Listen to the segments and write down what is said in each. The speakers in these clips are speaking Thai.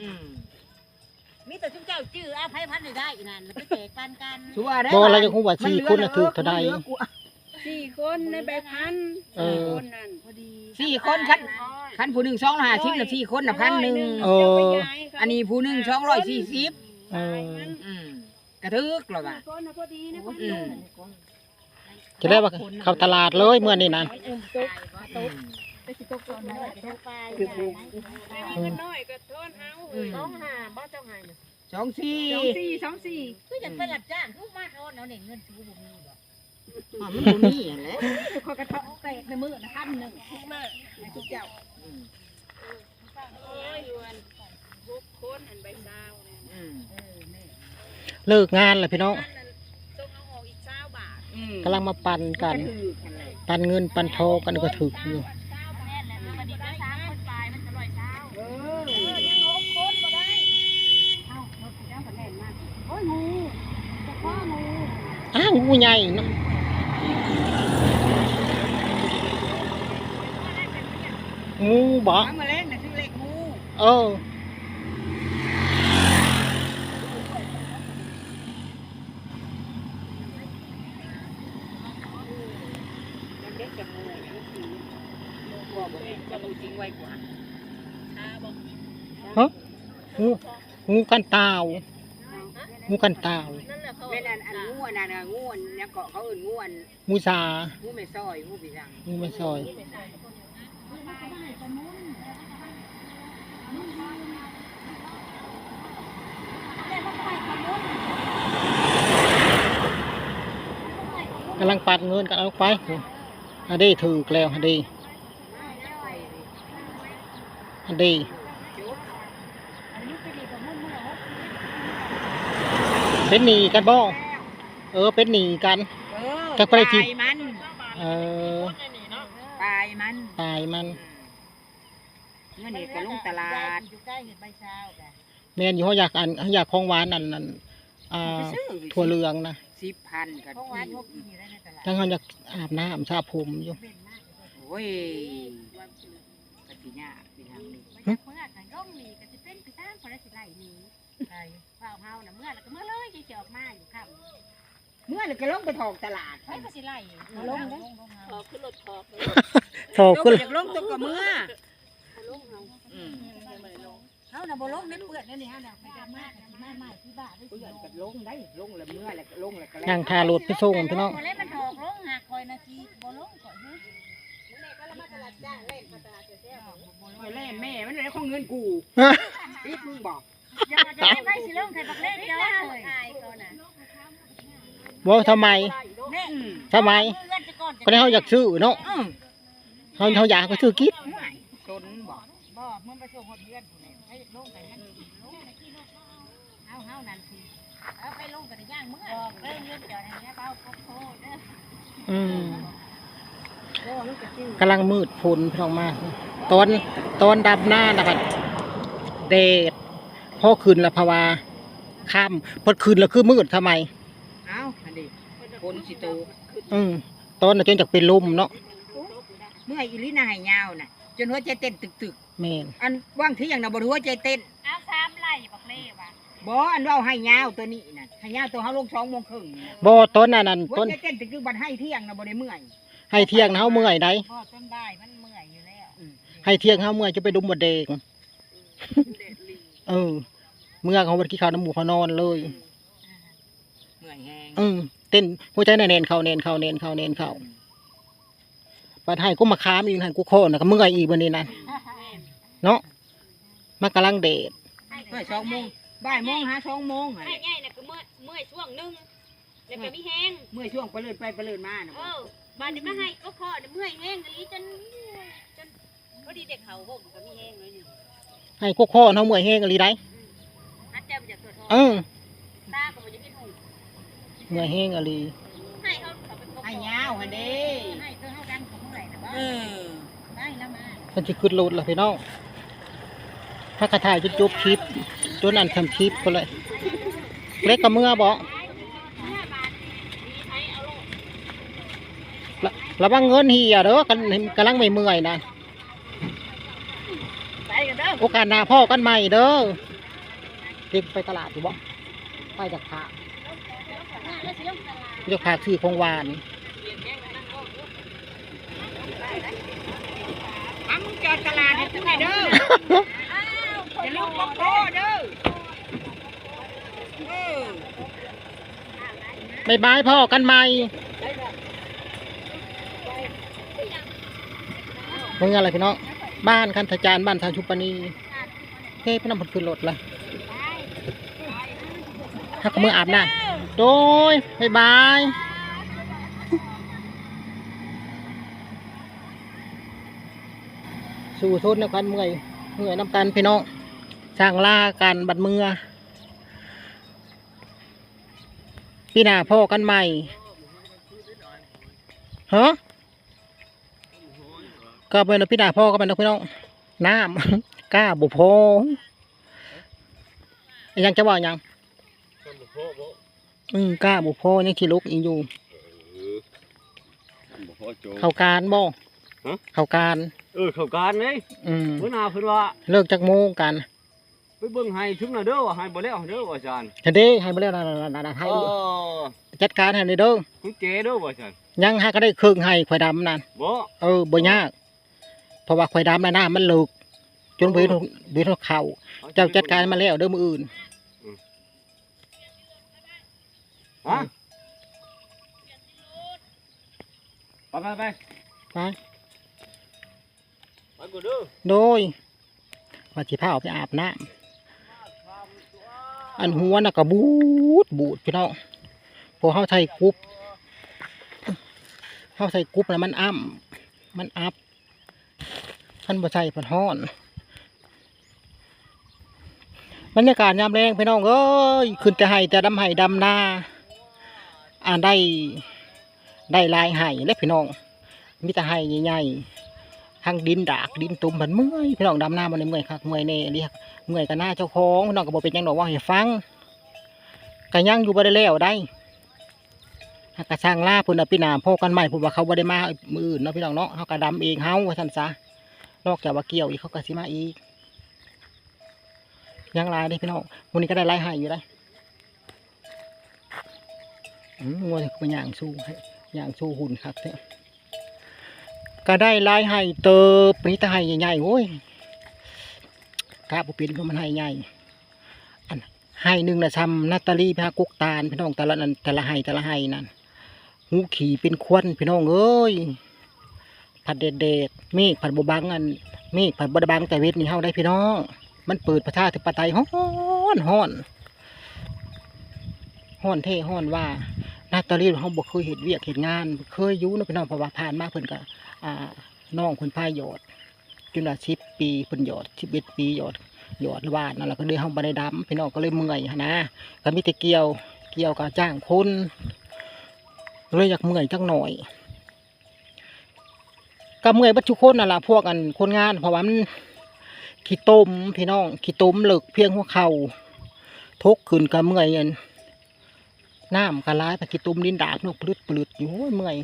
อืมมีแต่ชุมเจ้าจื้อเอาไผพันได้ได้อีนั่นแล้วไปแจกปันกันชัวได้บ่เราจะฮู้ว่าสี่คนน่ะถูกเท่าใด สี่คนในแบกพันเออ คนนั่นพอดีสี่คนคันคันผู้หนึ่งสองห้าสิบแล้วสี่คนน่ะพันหนึ่งเออ อันนี้ผู้หนึ่งสองร้อยสี่สิบเอออืมกระทึกหรอวะคนน่ะพอดีนะพันอืหนึ่มงจะได้ว่าเข้าตลาดเลยเมื่อนี้นั่นอุ้มตุ๊กอืม ไปสิตุ๊กก่อนนะตุ๊กไปเงินน้อยก็ทอนเอาอืมน้องหาบ่เจ้าหายสองสี่สองสี่สองสี่คืออยากไปรับจ้างคือมาทนเอาเนี่ยเงินซื้อบ่มีบ่อ๋อมันบ่มีหั่นแหละคอยกระเทาะแตกในมือนะพันหนึ่งมาทุกเจ้าอืมโอ้ยยวนหกคนอันใบซาวเนี่ยอืมเลิกงานแล้วพี่น้องอันนั้นต้องเอาออกอีกำลังมาปั่นกันกระทึกหั่นแหละปันเงินปันทองกันก็ถึกอยู่ แม่นแล้วมันดีก็สามคนไปมันจะร้อยเช้า เออ เออยังหกคนบ่ได้ เอ้ารถเจ้าก็แน่นมากโอ้ยงูจะพ่องู อ้าวงูใหญ่เนาะงูบ่เอามาเล่นน่ะชื่อเล็กงูเออมันเด็กจะงูเนี่ยมันสีบ่บ่ได้จะงูจริงไว้กว่างูงูกันตาวงูกันตาวนั่นแหละเขาแม่นอันอันงูอันนั้นน่ะงูอันเนี่ยเกาะเขาเอิ้นงูอันงูสางูแม่ซอยงูปีจังงูไม่ซอยกำลังปัดเงินกันเอาไปอันนี้ถือแล้วอันนี้อันนี้เป็นหนีกันบ่ เออเป็นหนีกัน เออแต่บ่ได้จิตายมันเออตายมันตายมันเงินนี่ก็ลงตลาดอยู่ใกล้เห็ดใบเช้าแกแม่นอยู่เขาอยากอันเขาอยากของหวานนั่นนั่นอ่าไปซื้อถั่วเหลืองนะสิบพันกันเพราะว่าพวกกินอยู่ได้ในตลาดทั้งเขาอยากอาบน้ำชาผมอยู่ เป็นมากโอ้ยกะสิยากเป็นทางนี้ไปจากเมื่อกันร่องมีก็จะเป็นไปตามคนละสิไล่หนี้ใช่เผาเฮาน่ะเมื่อแล้วก็เมื่อเลยจะเจออกมาอยู่ค่ำ เมื่อนี่ก็ลงไปถอกตลาดไปก็สิไล่ลงนะขอขึ้นรถขอโถขึ้นจากลงตัวกับเมื่อลงเอาอืมเฮาน่ะบ่ลงเม็ดเปื้อนนั่นนี่เฮาน่ะไปกันมากกันมาใหม่ที่บ้านได้ก็สิอยากลงจะลงได้ลงแล้วเมื่อแล้วก็ลงแล้วก็นั่งทารถไปส่งพี่น้องบ่เล่นมันถอกลงหักคอยนาทีบ่ลงก่อนฮะโอ้ยแล่แม่มันได้ของเงินกูปิดมึงบอกอย่าจะได้ไปสิลงใส่บักเล่นเจ้าเลย อายเขาน่ะว่าทำไมทำไมเพื่อนจะก่อนจะก็ได้เขาอยากซื้อเนาะเขาเขาอยากก็ซื้อกิฟไม่ชนบอกบ่มันไปส่งคนเพื่อนผู้ใดให้ลงไปนั่นลงไปที่ลงเฮาเฮานั่นสิเอาไปลงกันย่างมื้อบอกเด้อเงินเดี๋ยวนี้เฮาโคโคเด้ออืมกำลังมืดพี่น้องมาตอนตอนดับหน้านะครับแดดพ่อคืนละภาวาค่ำพอคืนล้วคือมืดทำไม คนสิโตอืมตอนน่ะจนจากเป็นลมเนาะเมื่ออีลิน่าให้ยาวน่ะ จนหัวใจเต้นตึกแม่นๆ อันว่างที่อย่างน่ะบ่รู้หัวใจเต้นเอาสามไล่บักเล่ว่ะบ่อันเว่าให้ยาวตัวนี้น่ะให้ยาวตัวเฮาลง2โมงครึ่งนี่บ่ต้นนั้นนั่นหัวต้นใจเต้นตึกๆบัดให้เที่ยงน่ะบ่ได้เมื่อยให้เที่ยงนะเฮาเมื่อยได้บ่ต้นได้มันเมื่อยอยู่แล้วอืมให้เที่ยงเฮาเมื่อยจะไปดุมบดแดงเออเมื่อเขาบ่ได้กินข้าวน้ำหมูเขานอนเลย เมื่อยแฮง อืม เต้นหัวใจน่ะแน่นเข้าแน่นเข้าแน่นเข้าแน่นเข้าปัดให้กูมาค้ามอีกหันกูโคน่ะก็เมื่อยอีกบัดนี้นะเนาะมันกำลังเดทเมื่อย2โมงบ่ายโมงหา2โมงหั่นไอ้แหละใหญ่น่ะก็เมื่อยเมื่อยช่วงหนึงแล้วก็มีแห้งเมื่อยช่วงไปเลื่อนไปไปเลื่อนมาน่ะเออบ้านนี้มาให้ก็พอเดี๋ยวเมื่อยแห้งอีหลีจนจนพอดีเด็กเขาบ่ก็มีแห้งเลยนี่ให้กูโคเฮาเมื่อยแห้งอีหลีได้ฮัดแจวจากตัวทองเออ ตาก็บ่จะกินหู เมื่อยแห้งอีหลีให้เขาเขาเป็นให้ยาวหั่นเด้ให้เธอเฮาดังของเมื่อไหร่นะบ่เออได้แล้วมามันสิขึ้นรถล่ะพี่น้องถ้ากระถ่ายจะจบคลิปจนอันทำคลิปพุ่นเลย เล็กกับเมื่อบ่ระระวังเงินเหียเด้อกันกำลังไม่เมื่อยนะไปกันเด้อโอกาสหน้าพ่อกันใหม่เด้อเด็กไปตลาดอยู่บ่ไปจากพระ แล้วสิลงตลาด เรียกพาซื้อของหวานอ้ามึงจอดตลาดให้กูหน่อยเด้ออย่าลืมบอกพ่อเด้อเออบายบายพ่อกันใหม่เมื่อไรพี่น้องบ้านคันธจารย์บ้านทางชุปนีเฮ้ยพี่น้ำผลขึ้นรถละถ้าก็มืออาบน้ำ โดยบายบายสู่ทุนในกันเมื่อยเมื่อยน้ำกันพี่น้องสร้างล่ากันบัดเมือพี่หนาพ่อกันใหม่ฮะก็เป็นพี่หนาพ่อก็เป็นพี่น้องน้ำกล้าบุพอยังจะว่ายัง อืมกล้าบุพอยังขี่ลุกอีกอยู่ บ่พอโจ เข้าการบ่ฮะ เข้าการ เออเข้าการเลยอืมเพิ่นหาเพิ่นว่าเลิกจากโมงกันไปเบิ่งให้ถึงน่ะเด้อว่าให้บ่แล้วเด้อว่าอาจารย์จะได้ให้มาแล้วนะให้เออจัดการให้เลยเด้อคุณเจเด้อว่าอาจารย์ยังหาก็ได้ครึ่งให้ควายดำนั่นบ่เออบ่ยากเพราะว่าควายดำน่ะน้ามันเลิกจนไปดูทเขาเจ้าจัดการมาแล้วเด้อมืออื่น ฮะไปไปไปไปไปกูเด้อโดยว่าสิพาเอาไปอาบน้ำอันหัวน่ะก็บูดบูดพี่น้องพอเฮาใส่กรุ๊ปเฮาใส่กรุ๊ปแล้วมันอ้ำมันอับมันบ่ใส่ผัดฮ้อนบรรยากาศยามแรงพี่น้องเอ้ยขึ้นแต่ไห้แต่ดำไห้ดำนา อ่าได้ ได้หลายไห้และพี่น้องมีแต่ไห้ใหญ่ๆทางดินดากดินตุ่มเหมันเมื่อยพี่น้องดำหน้ามันเมื่อยคักเมื่อยแน่เรียกเมื่อยกันหน้าเจ้าของพี่น้องก็บอกเป็นยังดอกว่าให้ฟังก็ยังอยู่บ่ได้แล้วได้หากระช่างล่าพุ่นน่ะพี่นาพ่อกันใหม่ผมว่าเขาบ่ได้มามืออื่นเนาะพี่น้องเนาะเขาก็ดำเองเฮาว่าซั่นซะนอกจากว่าเกี่ยวอีกเขาก็สิมาอีกยังลายเด้พี่น้องวันนี้ก็ได้ลายให้อยู่ได้ งัวก็ไปย่างสู้ให้ย่างสู้หุ่นคักแท้ก็ได้ลายให้เติบนี่ต่ให้ใหญ่ๆโอ้ยกาบุปินก็มันให้ใหญ่อันให้หนึ่งนะซ้ำนาตาลีพากุกตาลพี่น้องแต่ละนั้นแต่ละให้แต่ละให้นั่นหูขี่เป็นควันพี่น้องเอ้ยผัดเด็ดเด็ดมฆผัดบบังอันเมฆผัดบดบังแต่เวทนี่เฮาได้พี่น้อง มันเปิดประชาธิปไตยฮ้อนฮ้อนฮ้อนเท่ฮ้อนว่า นาตาลีเขาบอกเคยเห็นเวียกเห็นงาน เคยยู่เนะพี่น้องเพราะว่าผ่านมาเพิ่นก็น้องเพิ่นพายหยอดจุลาชิปปีเพิ่นหยอดชิบเอ็ดปีหยอดหยอดวาดนั่นแหละก็เลยเฮาบ่ได้ดำพี่น้องก็เลยเมื่อยนะก็มีแต่เกี่ยวเกี่ยวกับจ้างคนเลยอยากเมื่อยจักหน่อยก็เมื่อยบัดทุกคนนั่นแหละพวกอันคนงาน เพราะว่ามันขี้ต้มพี่น้องขี้ต้มเหลึกเพียงหัวเข่าทุกข์ขึ้นก็เมื่อยอัน น้ำกระลายไปกิตุมดินดากนกปลืดปลืดอยู่โอ้ยเมื่อย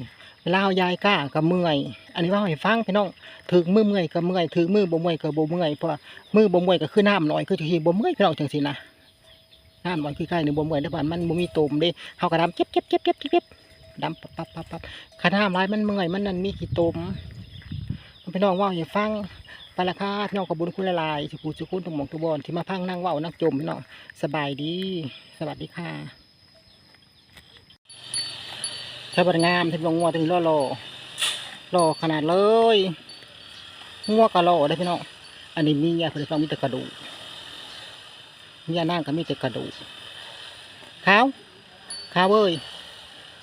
เวลาเอายายก้าก็เมื่อย อันนี้ว่าให้ฟังพี่น้องถึงมือเมื่อยก็เมื่อยถึงมือบ่เมื่อยก็บ่เมื่อยเพราะมือบ่เมื่อยก็คือน้ำหน่อยคือที่บ่เมื่อยพี่น้องจังซี่นะน้ำหน่อยคือใกล้หนึ่งบ่เมื่อยแต่ว่ามันบ่มีตุ่มเด้เฮาก็ดำเจ็บเจ็บเจ็บเจ็บเจ็บดำปั๊บปั๊บปั๊บปั๊บขาน้ำลายมันเมื่อยมันนั่นมีขี้ตุ่มพี่น้องว่าให้ฟังปละค่ะพี่น้องขอบุญคุณหลายสิผู้สุขุนทุกหมองทุกบอนที่มาพังนั่งว้านั่งจมพี่น้องสบายดี สวัสดีค่ะ ถ้าบัดงามที่บงงัวตัวนี้ล่อล่อล่อขนาดเลยงัวก็ล่อได้พี่น้องอันนี้มียาเพื่อนมีแต่กระดูกมียานั่งก็มีแต่กระดูกขาวขาวเอ้ย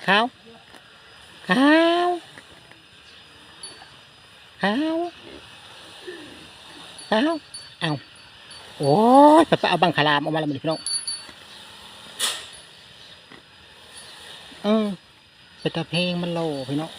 ขาวขาวขาวขาวเอาโอ้ยไปไปเอาบังคลามออกมาแล้วมันพี่น้องเออ เป็นตาเพลงมันโลพี่เนาะ